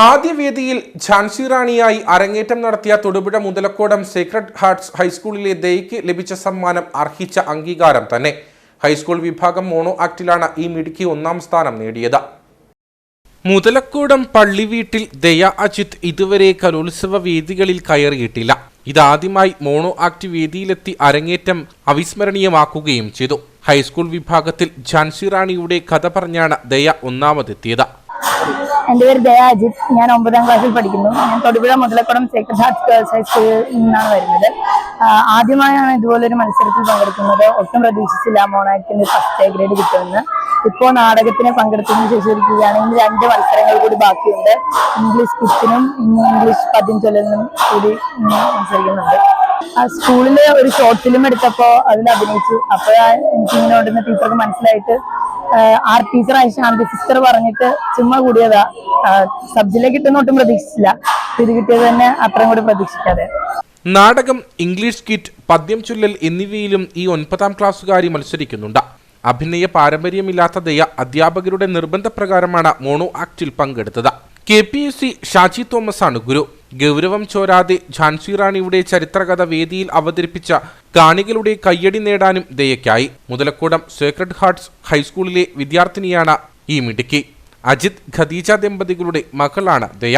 ആദ്യ വേദിയിൽ ഝാൻസി റാണിയായി അരങ്ങേറ്റം നടത്തിയ തൊടുപുഴ മുതലക്കോടം സീക്രട്ട് ഹാർട്സ് ഹൈസ്കൂളിലെ ദയ്ക്ക് ലഭിച്ച സമ്മാനം അർഹിച്ച അംഗീകാരം തന്നെ. ഹൈസ്കൂൾ വിഭാഗം മോണോ ആക്ടിലാണ് ഈ മിടുക്കി ഒന്നാം സ്ഥാനം നേടിയത്. മുതലക്കോടം പള്ളിവീട്ടിൽ ദയ അജിത് ഇതുവരെ കലോത്സവ വേദികളിൽ കയറിയിട്ടില്ല. ഇതാദ്യമായി മോണോ ആക്ട് വേദിയിലെത്തി അരങ്ങേറ്റം അവിസ്മരണീയമാക്കുകയും ചെയ്തു. ഹൈസ്കൂൾ വിഭാഗത്തിൽ ഝാൻസി റാണിയുടെ കഥ പറഞ്ഞാണ് ദയ ഒന്നാമതെത്തിയത്. എന്റെ പേര് ദയ അജിത്. ഞാൻ ഒമ്പതാം ക്ലാസ്സിൽ പഠിക്കുന്നു. ഞാൻ Thodupuzha Muthalakodam Sacred Heart Girls ഹൈസ്കൂളിൽ നിന്നാണ് വരുന്നത്. ആദ്യമായാണ് ഇതുപോലൊരു മത്സരത്തിൽ പങ്കെടുക്കുന്നത്. ഒട്ടും പ്രതീക്ഷിച്ചില്ല മോണാക്ടിന് ഫസ്റ്റ് എ ഗ്രേഡ് കിട്ടുമെന്ന്. ഇപ്പോൾ നാടകത്തിന് പങ്കെടുത്തതിന് ശേഷം ഇരിക്കുകയാണ് ഇനി രണ്ട് മത്സരങ്ങൾ കൂടി ബാക്കിയുണ്ട്. ഇംഗ്ലീഷ് ഇനി ഇംഗ്ലീഷ് പദ്യം ചൊല്ലലിനും കൂടി മത്സരിക്കുന്നുണ്ട്. സ്കൂളിൽ ഒരു ഷോർട്ട് ഫിലിം എടുത്തപ്പോ അതിൽ അഭിനയിച്ചു. അപ്പോഴാ എനിക്ക് ഇങ്ങനെ ഉണ്ടെന്ന് ടീച്ചർക്ക് മനസ്സിലായിട്ട് ആർ ടീച്ചർ ശാന്തി സിസ്റ്റർ പറഞ്ഞിട്ട് ചുമ്മാ കൂടിയതാ. സബ്ജിലേക്ക് കിട്ടുന്ന ഒട്ടും പ്രതീക്ഷിച്ചില്ല. ഇത് കിട്ടിയത് തന്നെ അത്രയും കൂടി പ്രതീക്ഷിക്കാതെ. നാടകം ഇംഗ്ലീഷ് കിറ്റ് പദ്യം ചൊല്ലൽ എന്നിവയിലും ഈ ഒൻപതാം ക്ലാസ്സുകാരി മത്സരിക്കുന്നുണ്ട്. അഭിനയ പാരമ്പര്യമില്ലാത്ത ദയ അധ്യാപകരുടെ നിർബന്ധപ്രകാരമാണ് മോണോ ആക്ടിൽ പങ്കെടുത്തത്. K P S C Shaji Thomas ആണ് ഗുരു. ഗൗരവം ചോരാതെ ഝാൻസി റാണിയുടെ ചരിത്രകഥ വേദിയിൽ അവതരിപ്പിച്ച കാണികളുടെ കയ്യടി നേടാനും ദയക്കായി മുതലക്കൂടം സേക്രഡ് ഹാർട്സ് ഹൈസ്കൂളിലെ വിദ്യാർത്ഥിനിയാണ് ഈ മിടുക്കി. അജിത് ഖദീജ ദമ്പതികളുടെ മകളാണ് ദയ.